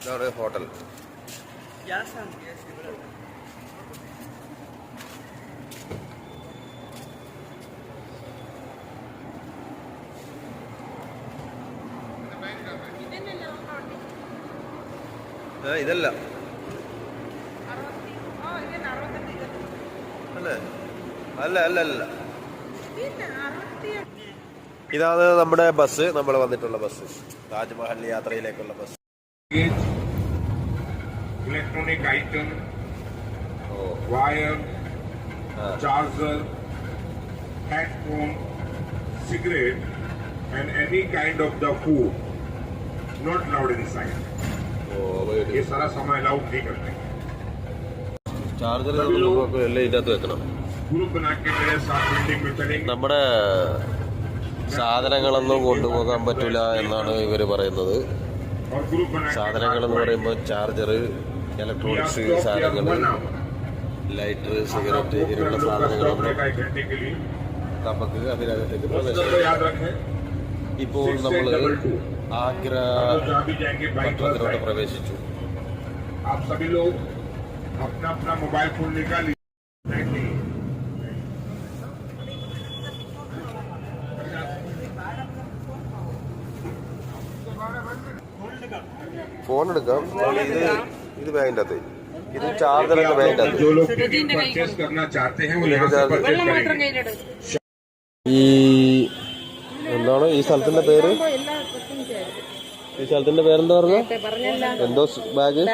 ഇതാണ് ഹോട്ടൽ. ആ, ഇതല്ല. അല്ലേ? അല്ല അല്ല അല്ല. ഇതാണ് നമ്മുടെ ബസ് നമ്മൾ വന്നിട്ടുള്ള ബസ് താജ്മഹൽ യാത്രയിലേക്കുള്ള ബസ് इलेक्ट्रॉनिक आइटम ഓ वायर ആ charger headphone cigarette and any kind of the food not allowed inside oh wait. ये सारा सामान अलाउड नहीं करते ചാർജർ നമുക്ക് എല്ലാം ഇതിനകത്ത് വെക്കണം ग्रुप बना के मेरे साथ बिल्डिंग में चलेंगे നമ്മുടെ സാധനങ്ങളൊന്നും കൊണ്ടുപോകാൻ പറ്റില്ല എന്നാണ് ഇവർ പറയുന്നത്. സാധനങ്ങളെന്ന് പറയുമ്പോൾ ചാർജർ ഇലക്ട്രോണിക്സ് സാധനങ്ങൾ ലൈറ്റർ സിഗരറ്റ് ഇങ്ങനെയുള്ള സാധനങ്ങളൊന്നും നമുക്ക് അതിനകത്തേക്ക് ഇപ്പോൾ നമ്മൾ ആഗ്ര പട്ടണത്തിലൂടെ പ്രവേശിച്ചു. ഫോൺ എടുക്കാം ഇത് ഇത് ബാഗിന്റെ അകത്ത് ഇത് ചാർജർ ബാഗിന്റെ അകത്ത് ഈ എന്താണ് ഈ സ്ഥലത്തിന്റെ പേര്? ഈ സ്ഥലത്തിന്റെ പേരെന്താ പറഞ്ഞു? എന്തോ ബാഗ്?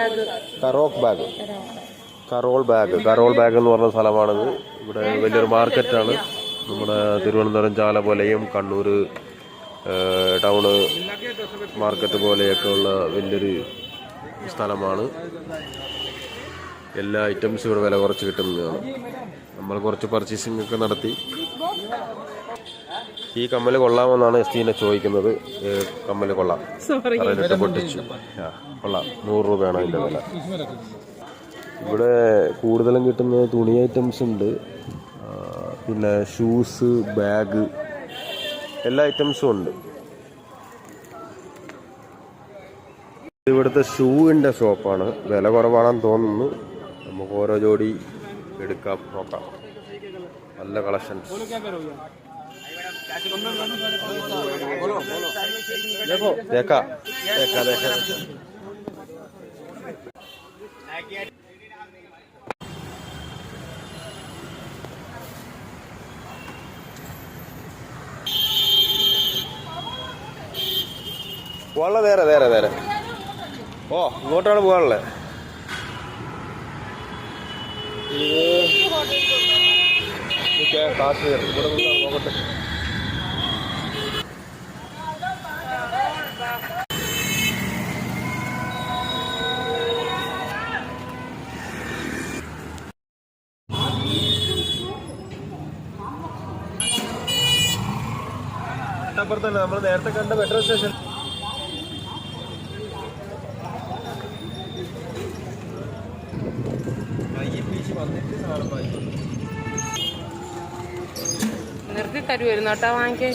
കറോക്ക് ബാഗ്. കറോൾ ബാഗ്. കറോൾ ബാഗ് എന്ന് പറഞ്ഞ സ്ഥലമാണിത്. ഇവിടെ വലിയൊരു മാർക്കറ്റാണ്. നമ്മുടെ തിരുവനന്തപുരം ചാല പോലെയും കണ്ണൂർ ടൗണ് മാർക്കറ്റ് പോലെയൊക്കെ ഉള്ള വലിയൊരു സ്ഥലമാണ്. എല്ലാ ഐറ്റംസും ഇവിടെ വില കുറച്ച് കിട്ടുന്നതാണ്. നമ്മൾ കുറച്ച് പർച്ചേസിംഗ് ഒക്കെ നടത്തി. ഈ കമ്മൽ കൊള്ളാമെന്നാണ് എസ്റ്റീനെ ചോദിക്കുന്നത്. കമ്മൽ കമ്മൽ കൊള്ളാം. പൊട്ടിച്ചു. കൊള്ളാം. നൂറ് രൂപയാണ് അതിന്റെ വില. ഇവിടെ കൂടുതലും കിട്ടുന്നത് തുണി ഐറ്റംസ് ഉണ്ട്. പിന്നെ ഷൂസ് ബാഗ് എല്ലാ ഐറ്റംസും ഉണ്ട് ഇവിടുത്തെ ഷൂവിൻ്റെ ഷോപ്പാണ് വില കുറവാണെന്ന് തോന്നുന്നു നമുക്ക് ഓരോ ജോഡി എടുക്കാം നോക്കാം നല്ല കളക്ഷൻസ് देखा देखा देखा പോകാനുള്ള നേരെ നേരെ നേരെ. ഓ ഇങ്ങോട്ടാണ് പോകാനുള്ളത് കാശ്മീർ ഇവിടെ നോക്കട്ടെ അപ്പുറത്തല്ല നമ്മൾ നേരത്തെ കണ്ട മെട്രോ സ്റ്റേഷൻ നിർത്തി തരുമായിരുന്നു കേട്ടോ വാങ്ങിക്കേ.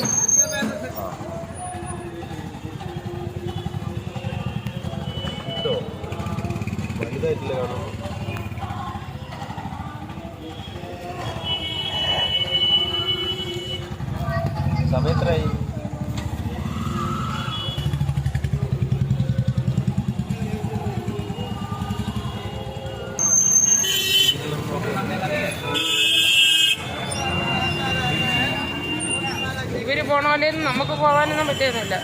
കിട്ടോ വലുതായിട്ടില്ല കാണാം സമയത്രായി പോണ നമുക്ക് പോകാനൊന്നും പറ്റുന്നില്ല